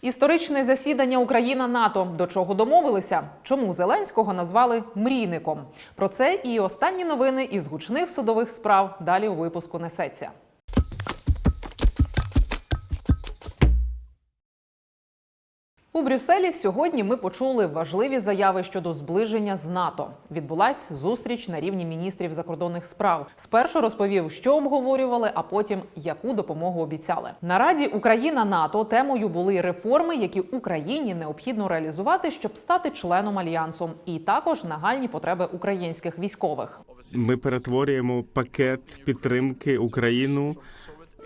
Історичне засідання Україна НАТО до чого домовилися? Чому Зеленського назвали мрійником? Про це і останні новини із гучних судових справ далі у випуску несеться. У Брюсселі сьогодні ми почули важливі заяви щодо зближення з НАТО. Відбулась зустріч на рівні міністрів закордонних справ. Спершу розповів, що обговорювали, а потім яку допомогу обіцяли. На раді Україна НАТО темою були реформи, які Україні необхідно реалізувати, щоб стати членом альянсу, і також нагальні потреби українських військових. Ми перетворюємо пакет підтримки Україну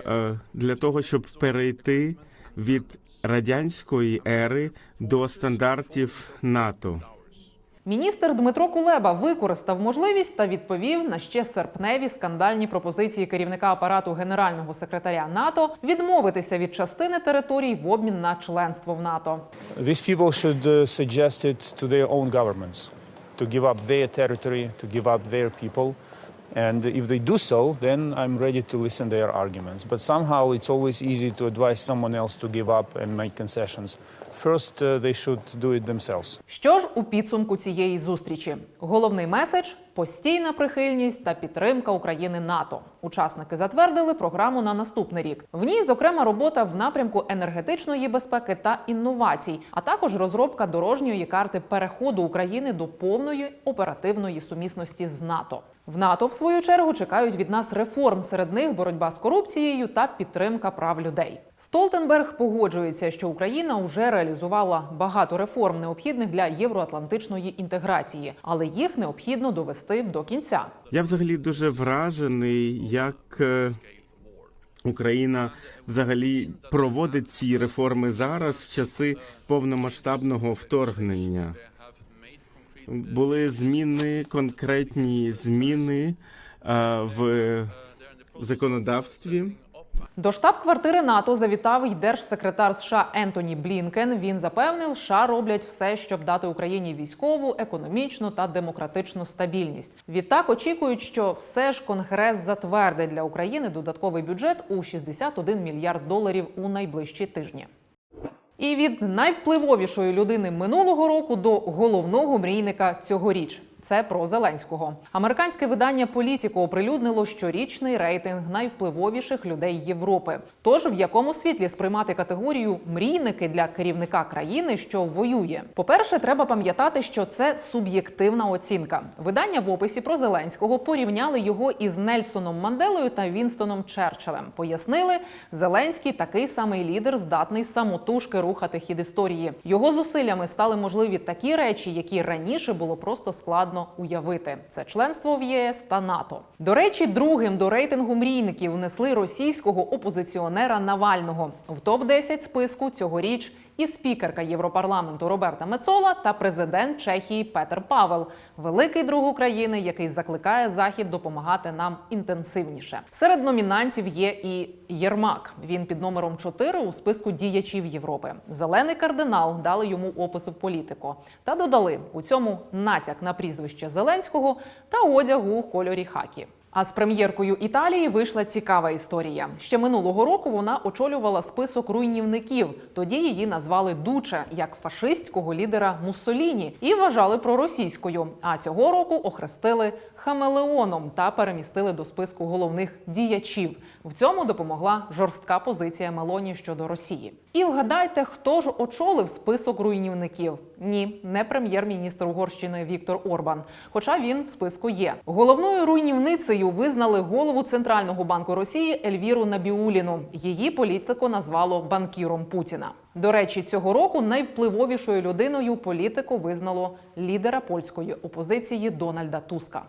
е, для того, щоб перейти від радянської ери до стандартів НАТО. Міністр Дмитро Кулеба використав можливість та відповів на ще серпневі скандальні пропозиції керівника апарату генерального секретаря НАТО відмовитися від частини територій в обмін на членство в НАТО. These people should uh, suggest it to their own governments to give up their territory, to give up their people. And if they do so, then I'm ready to listen their arguments. But somehow it's always easy to advise someone else to give up and make concessions. First, uh, they should do it themselves. Що ж у підсумку цієї зустрічі? Головний меседж постійна прихильність та підтримка України НАТО. Учасники затвердили програму на наступний рік. В ній, зокрема, робота в напрямку енергетичної безпеки та інновацій, а також розробка дорожньої карти переходу України до повної оперативної сумісності з НАТО. В НАТО, в свою чергу, чекають від нас реформ. Серед них боротьба з корупцією та підтримка прав людей. Столтенберг погоджується, що Україна вже реалізувала багато реформ, необхідних для євроатлантичної інтеграції, але їх необхідно довести до кінця. Я взагалі дуже вражений, як е, Україна взагалі проводить ці реформи зараз в часи повномасштабного вторгнення. Були зміни, конкретні зміни в законодавстві. До штаб-квартири НАТО завітав й держсекретар США Ентоні Блінкен. Він запевнив, США роблять все, щоб дати Україні військову, економічну та демократичну стабільність. Відтак очікують, що все ж Конгрес затвердить для України додатковий бюджет у 61 мільярд доларів у найближчі тижні. І від найвпливовішої людини минулого року до головного мрійника цьогоріч. Це про Зеленського. Американське видання Політіко оприлюднило щорічний рейтинг найвпливовіших людей Європи. Тож в якому світлі сприймати категорію мрійники для керівника країни, що воює? По-перше, треба пам'ятати, що це суб'єктивна оцінка. Видання в описі про Зеленського порівняли його із Нельсоном Манделою та Вінстоном Черчиллем. Пояснили, Зеленський такий самий лідер, здатний самотужки рухати хід історії. Його зусиллями стали можливі такі речі, які раніше було просто складно уявити. Це членство в ЄС та НАТО. До речі, другим до рейтингу мрійників внесли російського опозиціонера Навального в топ 10 списку цьогоріч. І спікерка Європарламенту Роберта Мецола та президент Чехії Петер Павел, великий друг України, який закликає Захід допомагати нам інтенсивніше. Серед номінантів є і Єрмак. Він під номером 4 у списку діячів Європи. Зелений кардинал дали йому опис в політико та додали у цьому натяк на прізвище Зеленського та одяг у кольорі хакі. А з прем'єркою Італії вийшла цікава історія. Ще минулого року вона очолювала список руйнівників. Тоді її назвали Дуче як фашистського лідера Муссоліні і вважали проросійською. А цього року охрестили хамелеоном та перемістили до списку головних діячів. В цьому допомогла жорстка позиція Мелоні щодо Росії. І вгадайте, хто ж очолив список руйнівників? Ні, не прем'єр-міністр Угорщини Віктор Орбан. Хоча він в списку є. Головною руйнівницею визнали голову Центрального банку Росії Ельвіру Набіуліну. Її політико назвало банкіром Путіна. До речі, цього року найвпливовішою людиною політику визнало лідера польської опозиції Дональда Туска.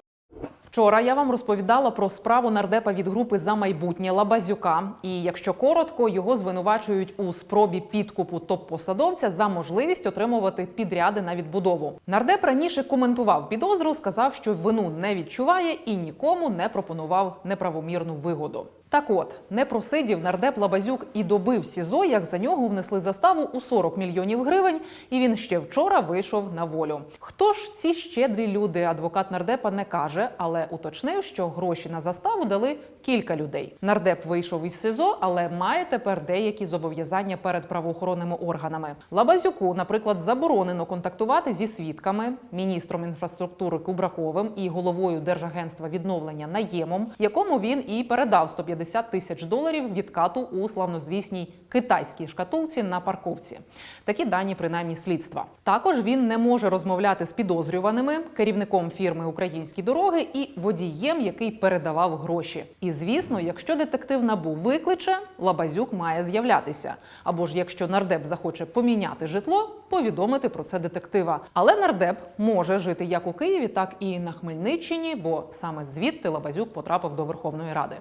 Вчора я вам розповідала про справу нардепа від групи за майбутнє Лабазюка. І якщо коротко, його звинувачують у спробі підкупу топ-посадовця за можливість отримувати підряди на відбудову. Нардеп раніше коментував підозру, сказав, що вину не відчуває і нікому не пропонував неправомірну вигоду. Так от не просидів нардеп Лабазюк і добив СІЗО, як за нього внесли заставу у 40 мільйонів гривень, і він ще вчора вийшов на волю. Хто ж ці щедрі люди? Адвокат нардепа не каже, але уточнив, що гроші на заставу дали кілька людей. Нардеп вийшов із СИЗО, але має тепер деякі зобов'язання перед правоохоронними органами. Лабазюку, наприклад, заборонено контактувати зі свідками, міністром інфраструктури Кубраковим і головою Держагентства відновлення наємом, якому він і передав 150 тисяч доларів відкату у славнозвісній китайській шкатулці на парковці. Такі дані принаймні слідства. Також він не може розмовляти з підозрюваними, керівником фірми Українські дороги і водієм, який передавав гроші. І звісно, якщо детектив набу викличе, Лабазюк має з'являтися. Або ж якщо нардеп захоче поміняти житло, повідомити про це детектива. Але нардеп може жити як у Києві, так і на Хмельниччині, бо саме звідти Лабазюк потрапив до Верховної Ради.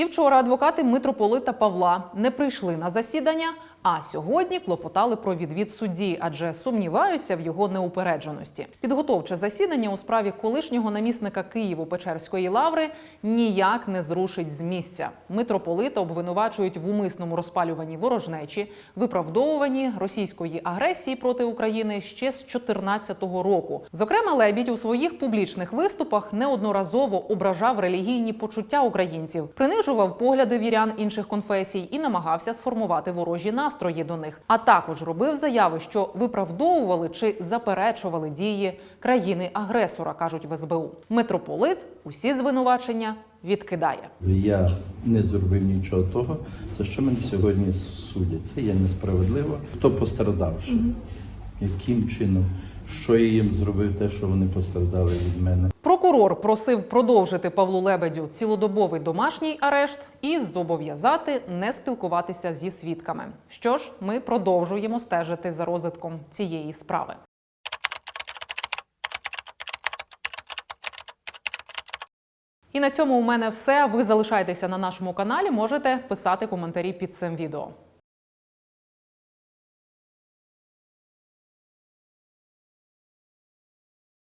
І вчора адвокати митрополита Павла не прийшли на засідання, а сьогодні клопотали про відвід судді, адже сумніваються в його неупередженості. Підготовче засідання у справі колишнього намісника Києво-Печерської лаври ніяк не зрушить з місця. Митрополита обвинувачують в умисному розпалюванні ворожнечі, виправдовуванні російської агресії проти України ще з 2014 року. Зокрема, Лебідь у своїх публічних виступах неодноразово ображав релігійні почуття українців, принижував погляди вірян інших конфесій і намагався сформувати ворожі настрої до них. А також робив заяви, що виправдовували чи заперечували дії країни-агресора, кажуть в СБУ. Митрополит усі звинувачення відкидає. Я не зробив нічого того, за що мене сьогодні судять. Це є несправедливо. Хто пострадавши? Яким чином? Що я їм зробив, те, що вони пострадали від мене? Прокурор просив продовжити Павлу Лебедю цілодобовий домашній арешт і зобов'язати не спілкуватися зі свідками. Що ж, ми продовжуємо стежити за розвитком цієї справи. І на цьому у мене все. Ви залишайтеся на нашому каналі. Можете писати коментарі під цим відео.